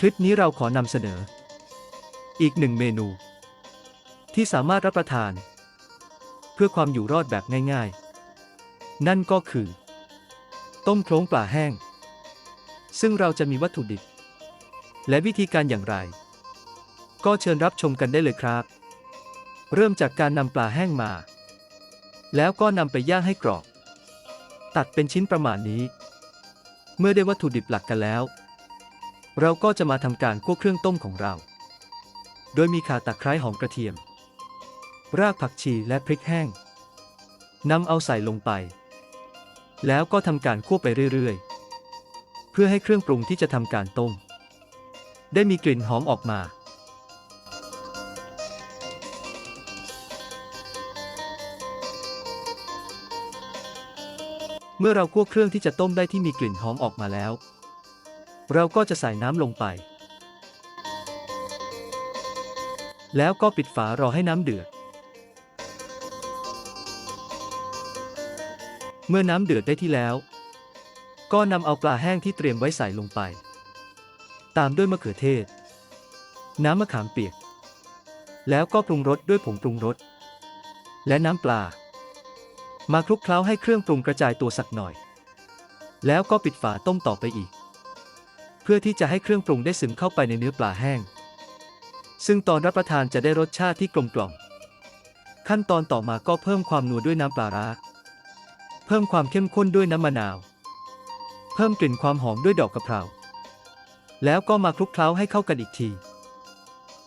คลิปนี้เราขอนำเสนอ อีกหนึ่งเมนู ที่สามารถรับประทาน เพื่อความอยู่รอดแบบง่ายๆ นั่นก็คือ ต้มโครงปลาแห้ง ซึ่งเราจะมีวัตถุดิบ และวิธีการอย่างไร ก็เชิญรับชมกันได้เลยครับ เริ่มจากการนำปลาแห้งมา แล้วก็นำไปย่างให้กรอบ ตัดเป็นชิ้นประมาณนี้ เมื่อได้วัตถุดิบหลักกันแล้ว เราก็จะมาทำการคั่วเครื่องต้มของเรา โดยมีข่าตะไคร้หอมกระเทียม รากผักชีและพริกแห้งนำเอาใส่ลงไป แล้วก็ทำการคั่วไปเรื่อยๆ เพื่อให้เครื่องปรุงที่จะทำการต้ม ได้มีกลิ่นหอมออกมา เมื่อเราคั่วเครื่องที่จะต้มได้ที่มีกลิ่นหอมออกมาแล้ว เราก็จะใส่น้ำลงไป แล้วก็ปิดฝารอให้น้ำเดือด เมื่อน้ำเดือดได้ที่แล้ว ก็นำเอาปลาแห้งที่เตรียมไว้ใส่ลงไป ตามด้วยมะเขือเทศ น้ำมะขามเปียก แล้วก็ปรุงรสด้วยผงปรุงรส และน้ำปลา มาคลุกเคล้าให้เครื่องปรุงกระจายตัวสักหน่อย แล้วก็ปิดฝาต้มต่อไปอีก เพื่อที่จะให้เครื่องปรุงได้ซึมเข้าไปในเนื้อปลาแห้ง ซึ่งตอนรับประทานจะได้รสชาติที่กลมกล่อม ขั้นตอนต่อมาก็เพิ่มความนัวด้วยน้ำปลาร้า เพิ่มความเข้มข้นด้วยน้ำมะนาว เพิ่มกลิ่นความหอมด้วยดอกกระเพรา แล้วก็มาคลุกเคล้าให้เข้ากันอีกที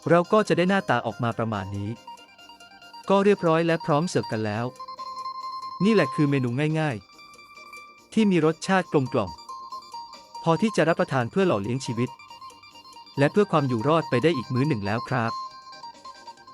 เราก็จะได้หน้าตาออกมาประมาณนี้ ก็เรียบร้อยและพร้อมเสิร์ฟกันแล้ว นี่แหละคือเมนูง่าย ๆ ที่มีรสชาติกลมกล่อม พอที่จะรับประทานเพื่อหล่อเลี้ยงชีวิต และเพื่อความอยู่รอดไปได้อีกมื้อหนึ่งแล้วครับ